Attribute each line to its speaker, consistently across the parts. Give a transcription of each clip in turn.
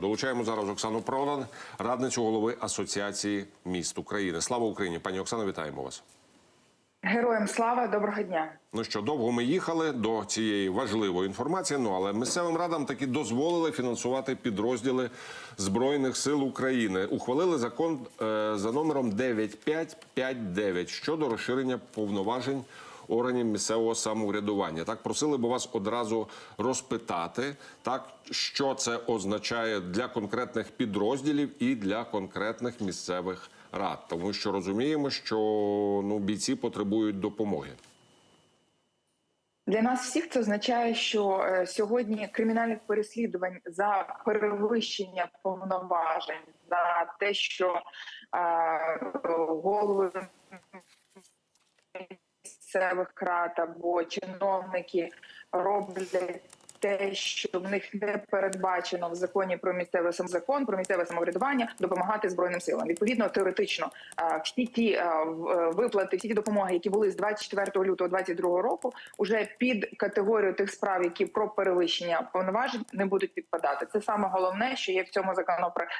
Speaker 1: Долучаємо зараз Оксану Продан, радницю голови Асоціації міст України. Слава Україні! Пані Оксано, вітаємо вас.
Speaker 2: Героям слава, доброго дня.
Speaker 1: Ну що, довго ми їхали до цієї важливої інформації. Ну але місцевим радам таки дозволили фінансувати підрозділи збройних сил України. Ухвалили закон е, за номером 9559 щодо розширення повноважень органів місцевого самоврядування. Так просили би вас одразу розпитати, так що це означає для конкретних підрозділів і для конкретних місцевих рад, тому що розуміємо, що ну бійці потребують допомоги.
Speaker 2: Для нас всіх це означає, що е, сьогодні кримінальних переслідувань за перевищення повноважень, за те, що е, голови місцевих рад або чиновники роблять. Те, що в них не передбачено в законі про місцеве самозакон, про місцеве самоврядування, допомагати збройним силам. Відповідно, теоретично всі ті е, виплати, всі ті допомоги, які були з 24 лютого 2022 року, уже під категорію тих справ, які про перевищення повноважень не будуть підпадати. Це саме головне, що є в цьому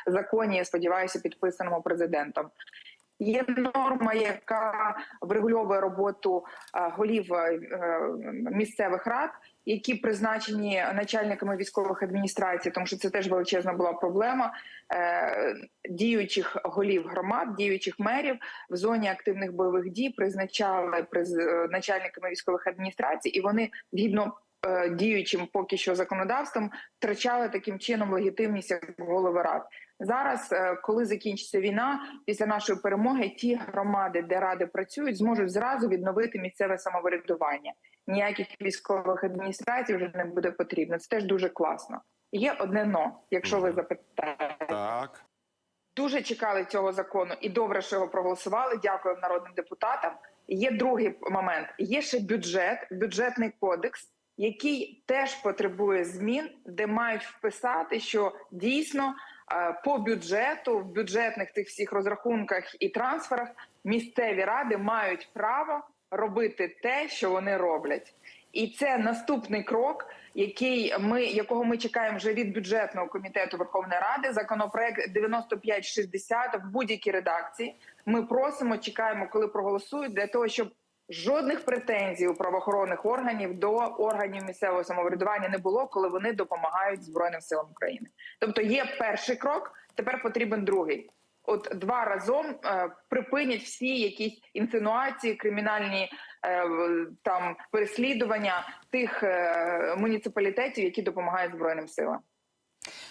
Speaker 2: законі. Я сподіваюся, підписаному президентом. Є норма, яка врегульовує роботу е, голів е, місцевих рад, які призначені начальниками військових адміністрацій, тому що це теж величезна була проблема е, діючих голів громад, діючих мерів в зоні активних бойових дій призначали приз- начальниками військових адміністрацій, і вони згідно діючим поки що законодавством втрачали таким чином легітимність як голови рад. Зараз, е, коли закінчиться війна, після нашої перемоги, ті громади, де ради працюють, зможуть зразу відновити місцеве самоврядування. Ніяких військових адміністрацій вже не буде потрібно. Це теж дуже класно. Є одне но, якщо ви запитаєте.
Speaker 1: Так.
Speaker 2: Дуже чекали цього закону і добре, що його проголосували. Дякую народним депутатам. Є другий момент: є ще бюджет, бюджетний кодекс, який теж потребує змін, де мають вписати, що дійсно е, по бюджету в бюджетних тих всіх розрахунках і трансферах місцеві ради мають право робити те, що вони роблять. І це наступний крок, який ми якого ми чекаємо вже від бюджетного комітету Верховної Ради. Законопроект 9560 в будь-якій редакції. Ми просимо, чекаємо, коли проголосують, для того, щоб жодних претензій у правоохоронних органів до органів місцевого самоврядування не було, коли вони допомагають збройним силам України. Тобто є перший крок, тепер потрібен другий. От два разом е, припинять всі якісь інсинуації, кримінальні е, там переслідування тих е, муніципалітетів, які допомагають збройним силам.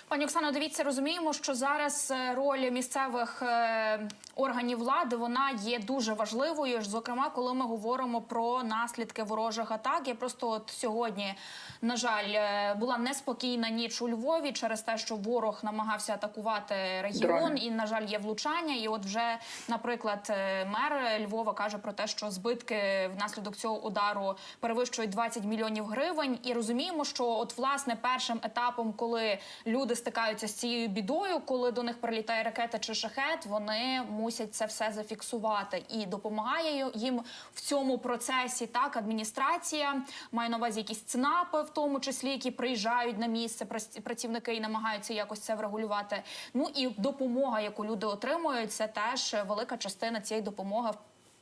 Speaker 3: Пані Оксано, дивіться, розуміємо, що зараз е, роль місцевих е, органів влади вона є дуже важливою. Зокрема, коли ми говоримо про наслідки ворожих атак. Я просто от сьогодні, на жаль, е, була неспокійна ніч у Львові через те, що ворог намагався атакувати регіон, і на жаль, є влучання. І от вже, наприклад, мер Львова каже про те, що збитки внаслідок цього удару перевищують 20 мільйонів гривень. І розуміємо, що от власне першим етапом, коли люди стикаються з цією бідою, коли до них прилітає ракета чи шахет, вони мусять це все зафіксувати і допомагає їм в цьому процесі. Так, адміністрація має на увазі якісь ЦНАПи, в тому числі, які приїжджають на місце прац- працівники і намагаються якось це врегулювати. Ну і допомога, яку люди отримують, це теж велика частина цієї допомоги.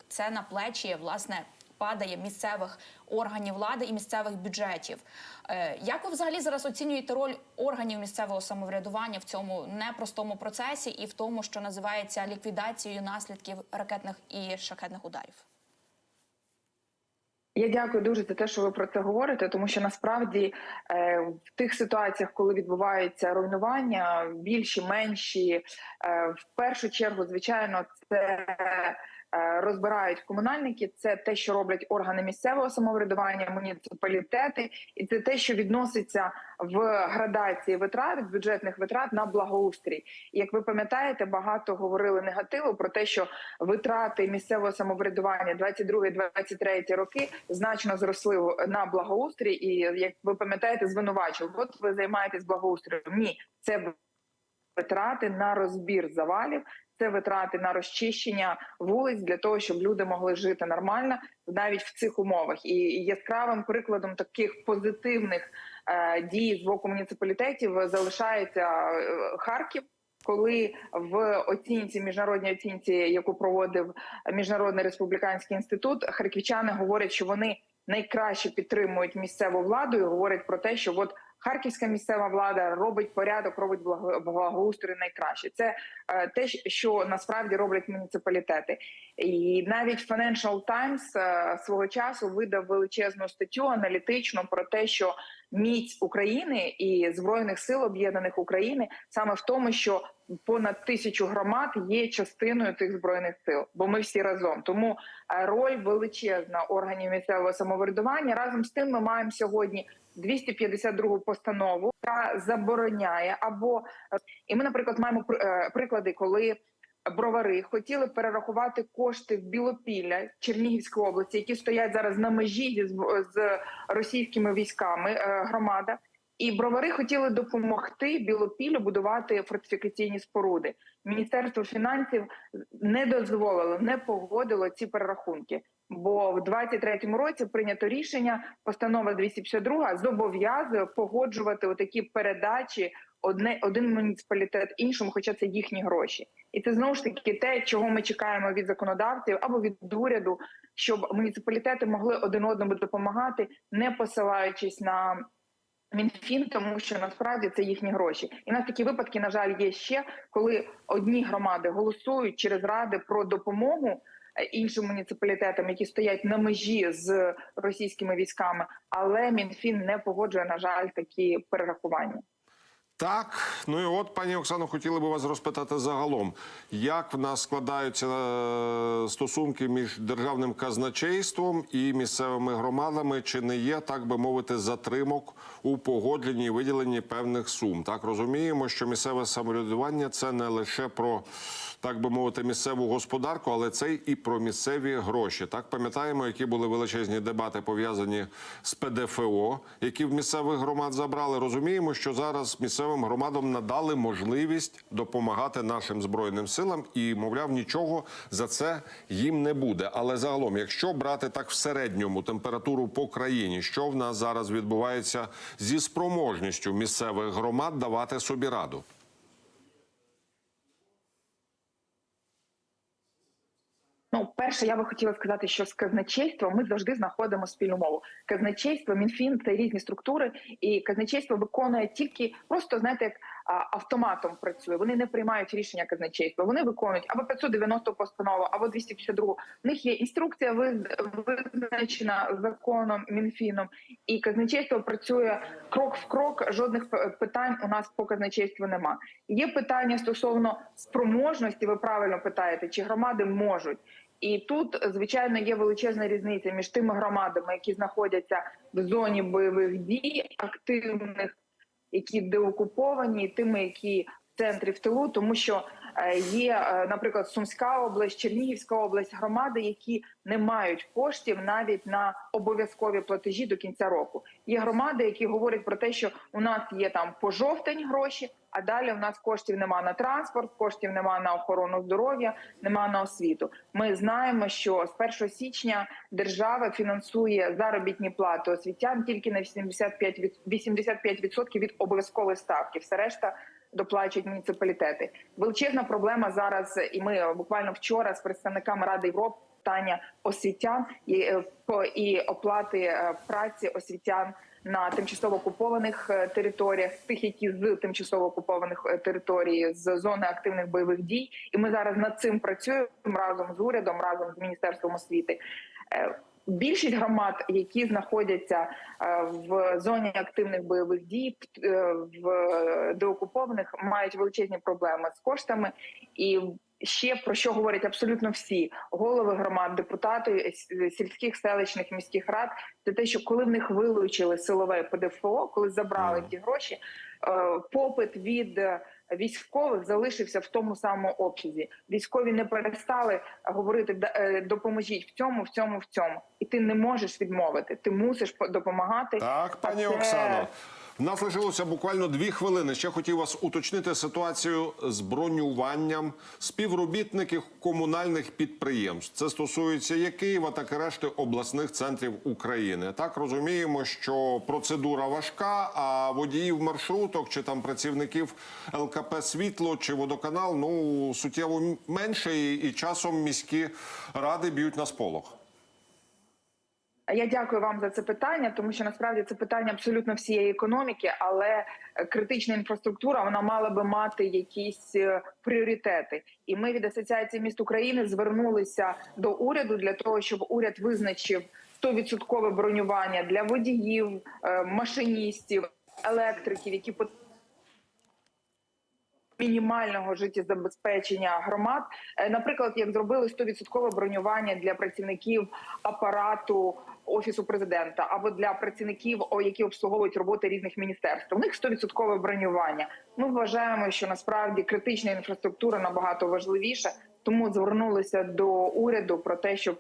Speaker 3: Це на плечі власне падає місцевих органів влади і місцевих бюджетів. Е, Як ви взагалі зараз оцінюєте роль органів місцевого самоврядування в цьому непростому процесі і в тому, що називається ліквідацією наслідків ракетних і шахетних ударів?
Speaker 2: Я дякую дуже за те, що ви про це говорите, тому що насправді е, в тих ситуаціях, коли відбуваються руйнування, більші, менші, е, в першу чергу, звичайно, це розбирають комунальники. Це те, що роблять органи місцевого самоврядування, муніципалітети, і це те, що відноситься в градації витрат бюджетних витрат на благоустрій. Як ви пам'ятаєте, багато говорили негативу про те, що витрати місцевого самоврядування 22-23 роки значно зросли на благоустрій. І як ви пам'ятаєте, звинувачували, от ви займаєтесь благоустроєм. Ні, це витрати на розбір завалів. Це витрати на розчищення вулиць для того, щоб люди могли жити нормально навіть в цих умовах. І яскравим прикладом таких позитивних е, дії з боку муніципалітетів залишається е, Харків. Коли в оцінці міжнародній оцінці, яку проводив міжнародний республіканський інститут, харківчани говорять, що вони найкраще підтримують місцеву владу і говорять про те, що от харківська місцева влада робить порядок, робить благо- благоустрій найкраще. Це е, те, що насправді роблять муніципалітети. І навіть Financial Times е, свого часу видав величезну статтю аналітичну про те, що міць України і збройних сил об'єднаних України саме в тому, що понад тисячу громад є частиною цих збройних сил, бо ми всі разом. Тому е, роль величезна органів місцевого самоврядування. Разом з тим, ми маємо сьогодні 252 постанову, яка забороняє або і ми, наприклад, маємо е, приклади, коли бровари хотіли перерахувати кошти в Білопілля Чернігівської області, які стоять зараз на межі з російськими військами е, громада. І бровари хотіли допомогти Білопіллю будувати фортифікаційні споруди. Міністерство фінансів не дозволило, не погодило ці перерахунки. Бо в 23-му році прийнято рішення, постанова 252 зобов'язує погоджувати отакі передачі одне один муніципалітет іншому, хоча це їхні гроші, і це знову ж таки те, чого ми чекаємо від законодавців або від уряду, щоб муніципалітети могли один одному допомагати, не посилаючись на Мінфін, тому що насправді це їхні гроші. І нас такі випадки, на жаль, є ще коли одні громади голосують через ради про допомогу е, іншим муніципалітетам, які стоять на межі з російськими військами, але Мінфін не погоджує, на жаль, такі перерахування.
Speaker 1: Так, ну і от, пані Оксано, хотіли би вас розпитати загалом, як в нас складаються е, стосунки між державним казначейством і місцевими громадами, чи не є, так би мовити, затримок у погодженні і виділенні певних сум? Так розуміємо, що місцеве самоврядування це не лише про так би мовити місцеву господарку, але це і про місцеві гроші. Так пам'ятаємо, які були величезні дебати пов'язані з ПДФО, які в місцевих громад забрали. Розуміємо, що зараз місцевим громадам надали можливість допомагати нашим збройним силам, і мовляв, нічого за це їм не буде. Але загалом, якщо брати так в середньому температуру по країні, що в нас зараз відбувається зі спроможністю місцевих громад давати собі раду?
Speaker 2: Ну, перше, я би хотіла сказати, що з казначейством ми завжди знаходимо спільну мову. Казначейство, мінфін це різні структури, і казначейство виконує тільки просто знаєте, як автоматом працює. Вони не приймають рішення казначейства. Вони виконують або 590 постанову, або 252. В них є інструкція виз- визначена законом мінфіном, і казначейство працює крок в крок. Жодних питань у нас по казначейству нема. Є питання стосовно спроможності. Ви правильно питаєте, чи громади можуть. І тут, звичайно, є величезна різниця між тими громадами, які знаходяться в зоні бойових дій, активних, які деокуповані, і тими, які в центрі в тилу, тому що є, е, наприклад, Сумська область, Чернігівська область, громади, які не мають коштів навіть на обов'язкові платежі до кінця року. Є громади, які говорять про те, що у нас є там по жовтень гроші, а далі у нас коштів нема на транспорт, коштів нема на охорону здоров'я, нема на освіту. Ми знаємо, що з 1 січня держава фінансує заробітні плати освітян тільки на 85%, від- 85% від обов'язкової ставки. Все решта доплачують муніципалітети. Величезна проблема зараз, і ми буквально вчора з представниками Ради Європи питання освітян і, е, і оплати е, праці освітян на тимчасово окупованих е, територіях, тих, які з тимчасово окупованих е, територій, з зони активних бойових дій. І ми зараз над цим працюємо разом з урядом, разом з міністерством освіти. Е, Більшість громад, які знаходяться в зоні активних бойових дій, в деокупованих, мають величезні проблеми з коштами і. Ще про що говорять абсолютно всі голови громад, депутати сільських селищних міських рад, це те, що коли в них вилучили силове ПДФО, коли забрали ті гроші, е, попит від е, військових залишився в тому самому обсязі. Військові не перестали говорити «Да- е, допоможіть в цьому, в цьому, в цьому, і ти не можеш відмовити. Ти мусиш по- допомагати.
Speaker 1: Так, пані
Speaker 2: це-
Speaker 1: Оксано. Нас лишилося буквально дві хвилини. Ще хотів вас уточнити ситуацію з бронюванням співробітників комунальних підприємств. Це стосується як Києва, так і решти обласних центрів України. Так розуміємо, що процедура важка, а водіїв маршруток чи там працівників ЛКП Світло чи водоканал ну суттєво менше, і, і часом міські ради б'ють на сполох.
Speaker 2: Я дякую вам за це питання, тому що насправді це питання абсолютно всієї економіки, але е, критична інфраструктура вона мала би мати якісь е, пріоритети. І ми від асоціації міст України звернулися до уряду для того, щоб уряд визначив 100% бронювання для водіїв, е, машиністів, електриків, які пот- мінімального життєзабезпечення громад, Е, наприклад, як зробили 100% бронювання для працівників апарату офісу президента або для працівників, які обслуговують роботи різних міністерств. У них 100% бронювання. Ми вважаємо, що насправді критична інфраструктура набагато важливіша, тому звернулися до уряду про те, щоб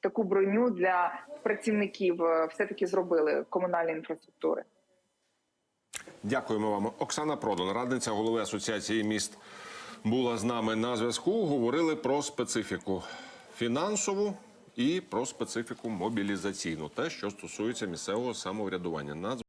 Speaker 2: таку броню для працівників все таки зробили комунальної інфраструктури.
Speaker 1: Дякуємо вам. Оксана Продан, радниця голови асоціації міст, була з нами на зв'язку. Говорили про специфіку фінансову і про специфіку мобілізаційну, те, що стосується місцевого самоврядування.